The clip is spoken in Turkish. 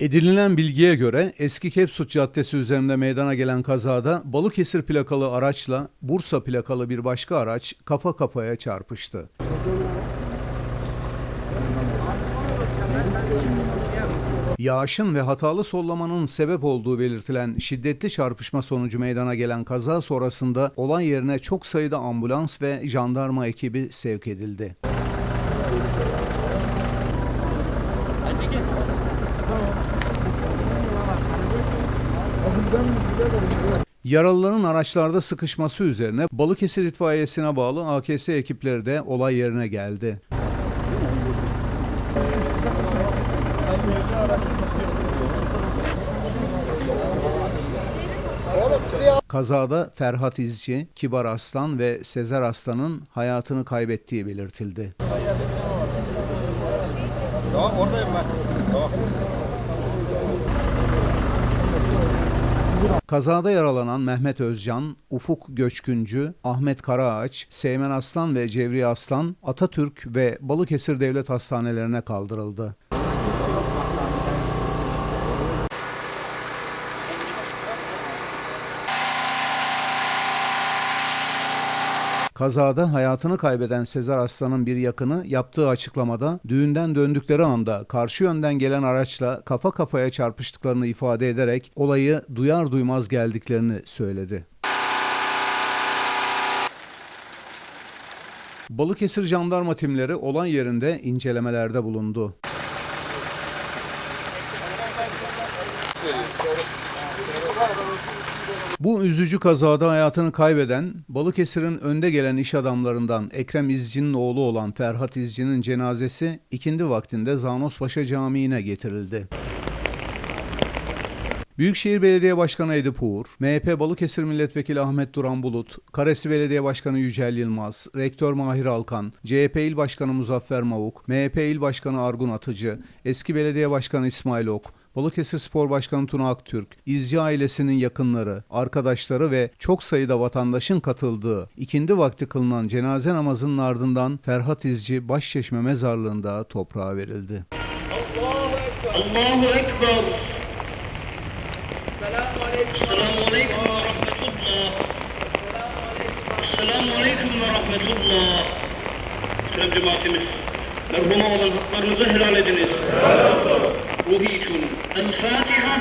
Edinilen bilgiye göre eski Kepsut Caddesi üzerinde meydana gelen kazada Balıkesir plakalı araçla Bursa plakalı bir başka araç kafa kafaya çarpıştı. Yağışın ve hatalı sollamanın sebep olduğu belirtilen şiddetli çarpışma sonucu meydana gelen kaza sonrasında olay yerine çok sayıda ambulans ve jandarma ekibi sevk edildi. Yaralıların araçlarda sıkışması üzerine Balıkesir İtfaiyesi'ne bağlı AKS ekipleri de olay yerine geldi. Kazada Ferhat İzci, Kibar Aslan ve Sezer Aslan'ın hayatını kaybettiği belirtildi. Tamam oradayım ben. Kazada yaralanan Mehmet Özcan, Ufuk Göçküncü, Ahmet Karaağaç, Seymen Aslan ve Cevriye Aslan Atatürk ve Balıkesir Devlet Hastanelerine kaldırıldı. Kazada hayatını kaybeden Sezer Aslan'ın bir yakını yaptığı açıklamada düğünden döndükleri anda karşı yönden gelen araçla kafa kafaya çarpıştıklarını ifade ederek olayı duyar duymaz geldiklerini söyledi. Balıkesir jandarma timleri olay yerinde incelemelerde bulundu. Bu üzücü kazada hayatını kaybeden Balıkesir'in önde gelen iş adamlarından Ekrem İzci'nin oğlu olan Ferhat İzci'nin cenazesi ikindi vaktinde Zanospaşa Camii'ne getirildi. Büyükşehir Belediye Başkanı Edip Uğur, MHP Balıkesir Milletvekili Ahmet Duran Bulut, Karesi Belediye Başkanı Yücel Yılmaz, Rektör Mahir Alkan, CHP İl Başkanı Muzaffer Mavuk, MHP İl Başkanı Argun Atıcı, eski Belediye Başkanı İsmail Ok, Balıkesir Spor Başkanı Tuna Aktürk, İzci ailesinin yakınları, arkadaşları ve çok sayıda vatandaşın katıldığı ikindi vakti kılınan cenaze namazının ardından Ferhat İzci Başçeşme mezarlığında toprağa verildi. Allahu Ekber! Allahu Selamun Aleyküm ve Rahmetullah! Selamun Aleyküm ve Rahmetullah! Tüm cemaatimiz, merhuma olan haklarınızı helal ediniz. Helal olsun. مهيج الفاتحه